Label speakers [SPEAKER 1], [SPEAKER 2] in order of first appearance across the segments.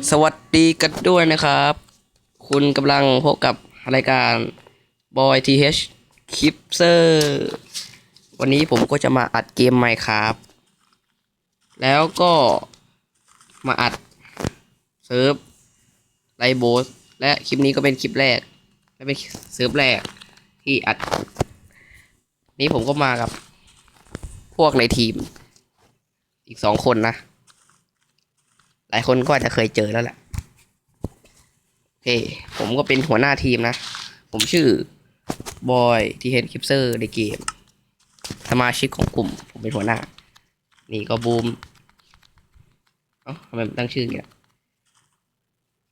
[SPEAKER 1] สวัสดีกันด้วยนะครับ คุณกำลังพบกับรายการ Boy TH k i p s e r วันนี้ผมก็จะมาอัดเกม Minecraft แล้วก็มาอัดเซิร์ฟไลโบสและคลิปนี้ก็เป็นคลิปแรก และเป็นเซิร์ฟแรกที่อัด นี้ผมก็มากับพวกในทีม อีกสองคนนะ หลายคนก็อาจจะเคยเจอแล้วแหละโอเค ผมก็เป็นหัวหน้าทีมนะ ผมชื่อบอยที่เฮดคิปเซอร์ในเกม สมาชิกของกลุ่ม ผมเป็นหัวหน้า นี่ก็บูมเอ้าทำไมมันตั้งชื่ออย่างเงี้ย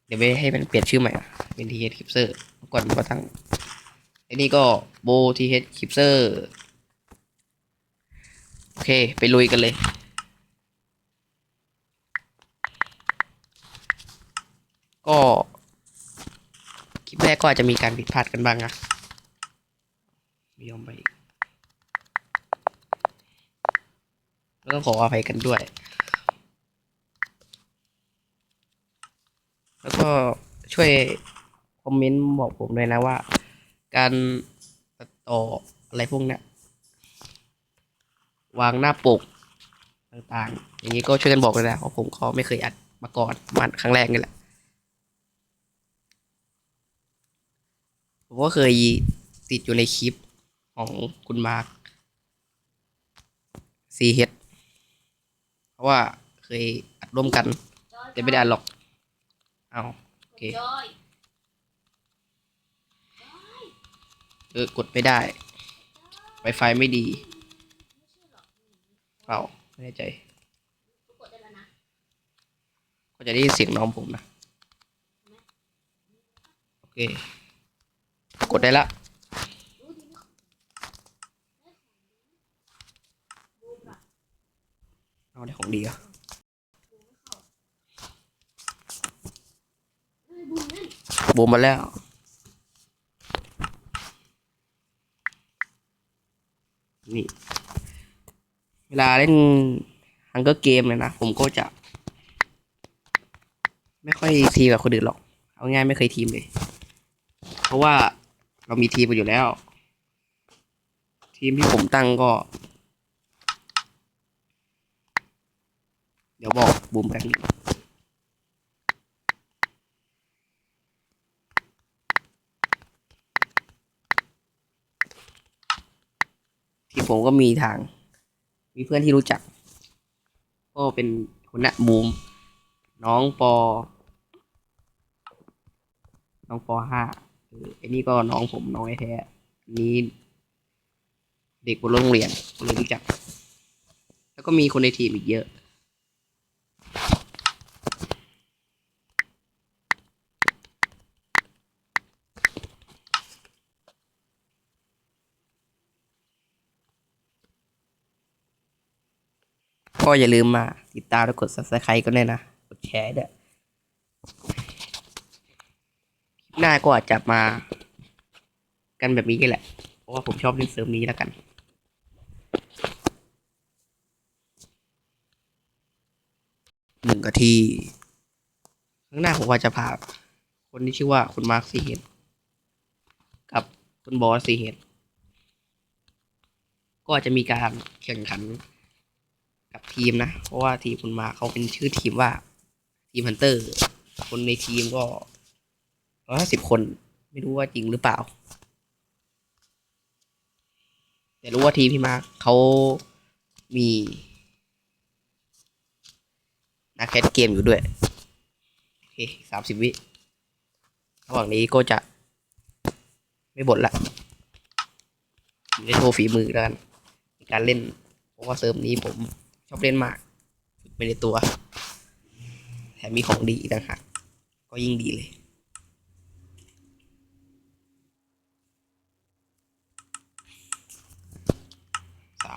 [SPEAKER 1] เดี๋ยวไปให้มันเปลี่ยนชื่อใหม่เป็นทีเฮดคิปเซอร์ก่อนมันก็ตั้งไอ้นี่ก็โบทีเฮดคิปเซอร์โอเค ไปลุยกันเลย ก็คลิปแรกก็อาจจะมีการผิดพลาดกันบ้างนะไม่ยอมไปอีกแล้วต้องขออภัยกันด้วย แล้วก็ช่วยคอมเมนต์บอกผมด้วยนะว่า การตัดต่ออะไรพวกนี้วางหน้าปกต่างๆ อย่างนี้ก็ช่วยกันบอกเลยนะเพราะผมก็ไม่เคยอัดมาก่อนมาครั้งแรกนี่แหละ ผม ก็เคยติดอยู่ในคลิปของคุณมาร์คซีเฮดเพราะว่าเคยอัดร่วมกัน แต่ไม่ได้อัดหรอก เอาโอเคเออกดไม่ได้ Wi-Fi ไม่ดีเปล่าไม่แน่ใจ
[SPEAKER 2] ก็
[SPEAKER 1] จะได้ยินเสียงน้องผมนะ โอเค กดได้ละเอาได้ของดีอะ
[SPEAKER 2] บูม
[SPEAKER 1] มาแล้วนี่เวลาเล่นฮังเกอร์เกมเลยนะ ผมก็จะ ไม่ค่อยทีมกับคนอื่นหรอก เอาง่ายไม่เคยทีมเลย เพราะว่า เรามีทีมกันอยู่แล้ว ทีมที่ผมตั้งก็ เดี๋ยวบอกบูมแป๊บนึงที่ผมก็มีทาง มีเพื่อนที่รู้จัก ก็เป็นคนนะบูม น้องปอ น้องปอห้า ไอ้นี่ก็น้องผมน้องแท้นี้ เด็กบนโรงเรียนก็เลยรู้จัก แล้วก็มีคนในทีมอีกเยอะก็อย่าลืมมาติดตามและกด subscribe กันด้วยนะ กดแชร์ด้วย หน้าก็อาจจะมา กันแบบนี้กันแหละ เพราะว่าผมชอบเล่นเซิร์ฟนี้แล้วกัน หนึ่งนาทีข้างหน้าผมว่าจะพา คนที่ชื่อว่าคุณมาร์คซีเฮดกับคุณบอสซีเฮดก็อาจจะมีการแข่งขันกับทีมนะ เพราะว่าทีมคุณมาเขาเป็นชื่อทีมว่าทีมฮันเตอร์ คนในทีมก็ ร้อยห้าสิบคน ไม่รู้ว่าจริงหรือเปล่า แต่รู้ว่าทีพี่มาร์คเขามีนักแคสเกมอยู่ด้วย โอเคสามสิบวิระหว่างนี้ก็จะ ไม่บ่นละผมจะโชว์ฝีมือแล้วกันในการเล่น เพราะว่าเซิร์ฟนี้ผมชอบเล่นมากฝึกไปในตัว แถมมีของดีอีกต่างหากก็ยิ่งดีเลย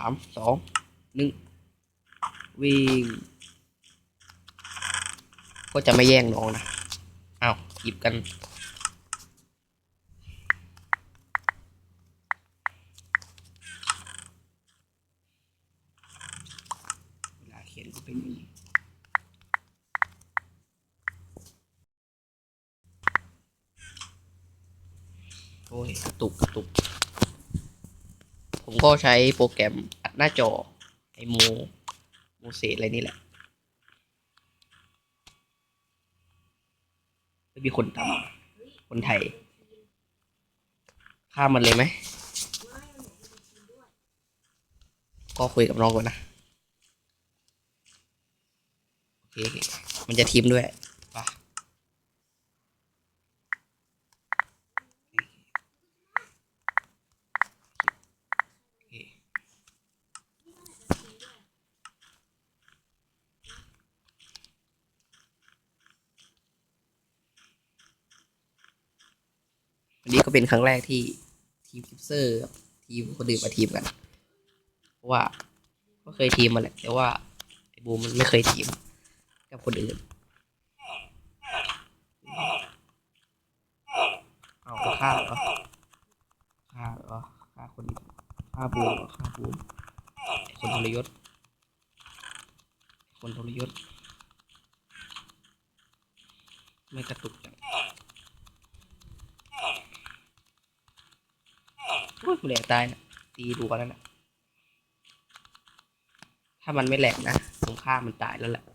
[SPEAKER 1] ามสองหนึ่งวิ่งก็จะไม่แย่งน้องนะเอาหยิบกันเวลาเขียนก็เป็นอย่างนี้โอ้ยกระตุกตุก ผมก็ใช้โปรแกรมอัดหน้าจอไอโมโมเสสอะไรนี่แหละไม่มีคนตามคนไทย ข้ามมันเลยไหม ก็คุยกับน้องก่อนนะ โอเค มันจะทีมด้วยไปะโอเควันนี้ก็ เป็นครั้งแรกที่ทีมคิปเซอร์กับทีมคนอื่นมาทีมกัน เพราะว่าก็เคยทีมมาแหละแต่ว่าไอ้บูมมันไม่เคยทีม กับคนอื่นเอาฆ่าเหรอฆ่าเหรอฆ่าคนฆ่าบูมฆ่าบูมไอ้คนทรยศคนทรยศไม่กระตุกจังโอ้ย กูแหลกตายนะตีดูกันแล้วนะถ้ามันไม่แหลกนะผมฆ่ามันตายแล้วแหละ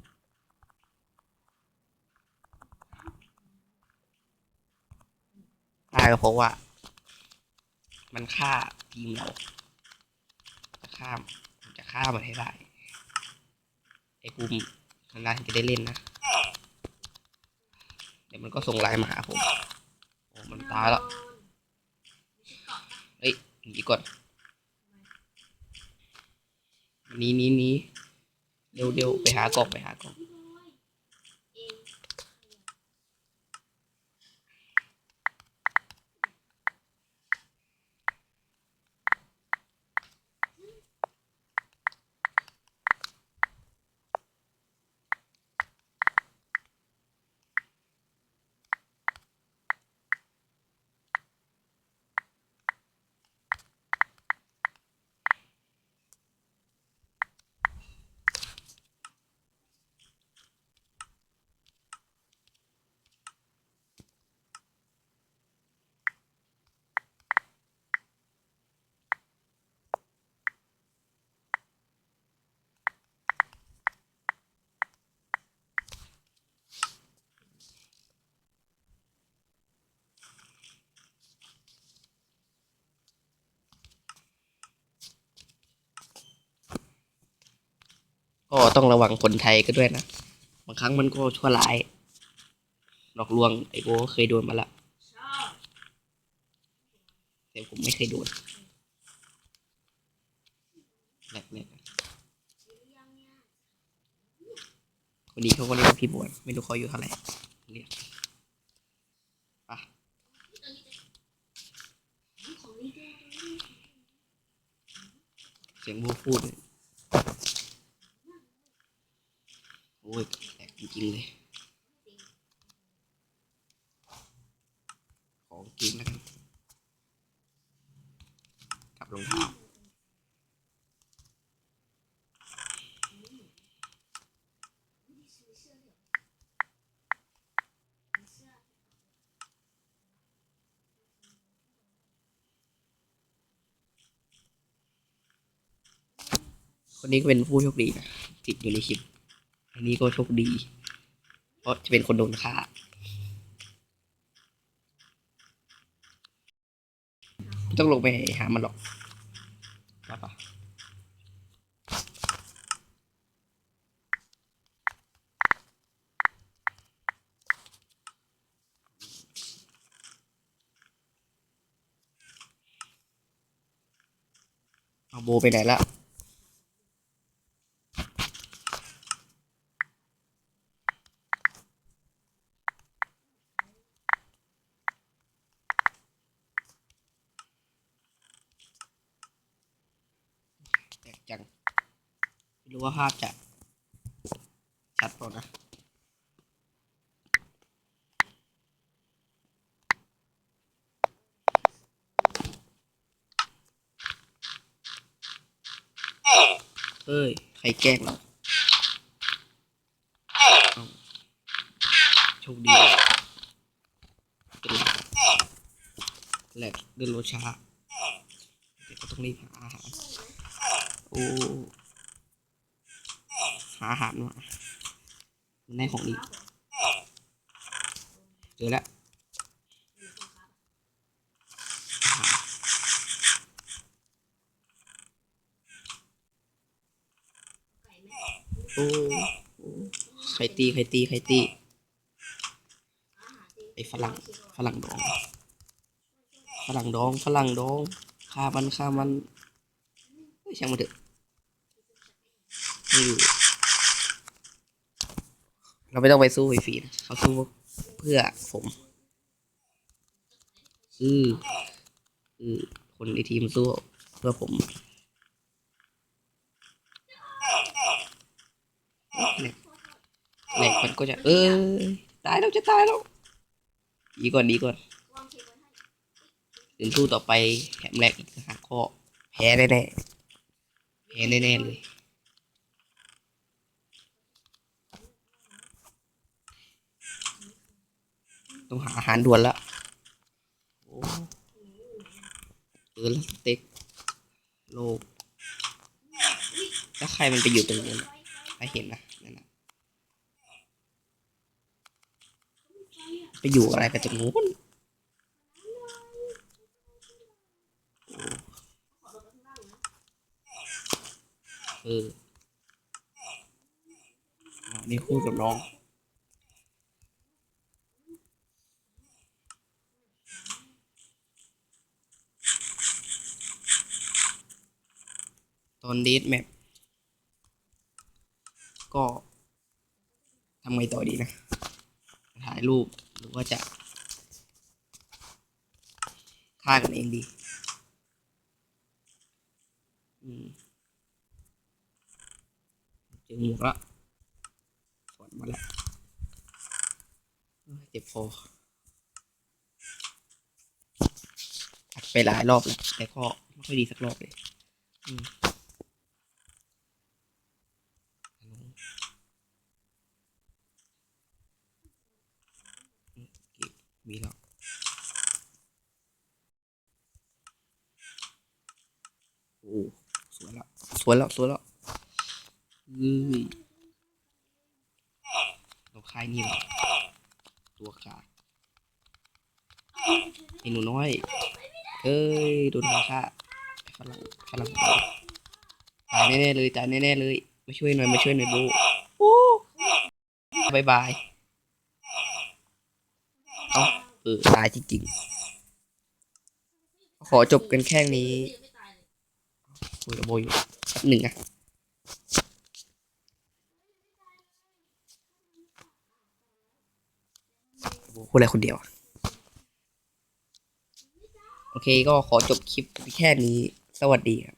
[SPEAKER 1] ตายก็เพราะว่า มันฆ่าทีมเราจะฆ่ามจะฆ่ามันให้ได้ไอ้ภูมินานๆจะได้เล่นนะ เดี๋ยวมันก็ส่งไลน์มาหาผมโอ้มันตายแล้ว เฮ้ยหนีก่อนหนีหนีหนีเร็วเร็วไปหากล่องไปหากล่อง ก็ต้องระวังคนไทยก็ด้วยนะ บางครั้งมันก็ชั่วร้าย หลอกลวงไอโบเคยโดนมาละแต่ผมไม่เคยโดนแรกๆคนนี้เขาก็เรียกพี่บวนไม่รู้เขาอยู่เท่าไหร่เรียกปะเสียงโบพูดเนี่ยโอ้ยแต กจริงๆเลย ของจริงนะครับกับรองเท้าคนนี้ก็เป็นผู้โชคดีนะติดอยู่ในคลิป อันนี้ก็โชคดี ราะจะเป็นคนโดนฆ่าไม่ต้องลงไปหามันหรอกปะปะเอาโบไปไหนละ จังไม่รู้ว่าภาพจะ ชัดเปล่านะเอ้ย ใครแกล้งเราเอ้าโชคดีเลยเป็นแหลกเดินรถช้าเดี๋ยวก็ต้องรีบหาอาหาร โอ้หาอาหารมามันได้ของดีเจอแล้วโอ้ใครตีใครตีใครตีไอ้ฝรั่งฝรั่งดองฝรั่งดองฝรั่งดองฆ่ามันฆ่ามันเฮ้ยช่างมันเถอะ ไม่เราไม่ต้องไปสู้ไอฟีนเขาสู้เพื่อผมอืออือคนในทีมสู้เพื่อผมเหล็กเหล็กมันก็จะ เออตายแล้วจะตายแล้วดีก่อนดีก่อนถึงสู้ต่อไปแถมแรกอีกหากก็แพ้แน่ๆแพ้แน่ๆเลย ต้องหาอาหารด่วนละโอ้เออแล้วสเต็กโลกแล้วใครมันไปอยู่ตรงนู้นใครเห็นนะนั่นนะไปอยู่อะไรกันตรงนู้นเออนี่คู่กับน้อง นเดทแมปก็ทำไงต่อดีนะ ถ่ายรูปหรือว่าจะฆ่ากันเองดีเจอหมูกละถอดมาละเอ้ยเจ็บคออัดไปหลายรอบแล้วแต่ก็ไม่ค่อยดีสักรอบเลย อืมอืมเก็บมีแล้ว โอ้สวยแล้วสวยแล้วสวยแล้วเฮ้ยเราคายนี่หรอตัวขาดไอ้หนูน้อยเอ้ยโดนมาฆ่าฝรั่งฝรั่งตายแน่ๆเลยตายแน่ๆเลยมาช่วยหน่อยมาช่วยหน่อยบโอ้บายบายเอาเออตายจริงๆขอจบกันแค่นี้ คุยกับโบอยู่แป๊บหนึ่งอะพูดอะไรคนเดียวอะโอเคก็ขอจบคลิปแค่นี้ สวัสดีครับ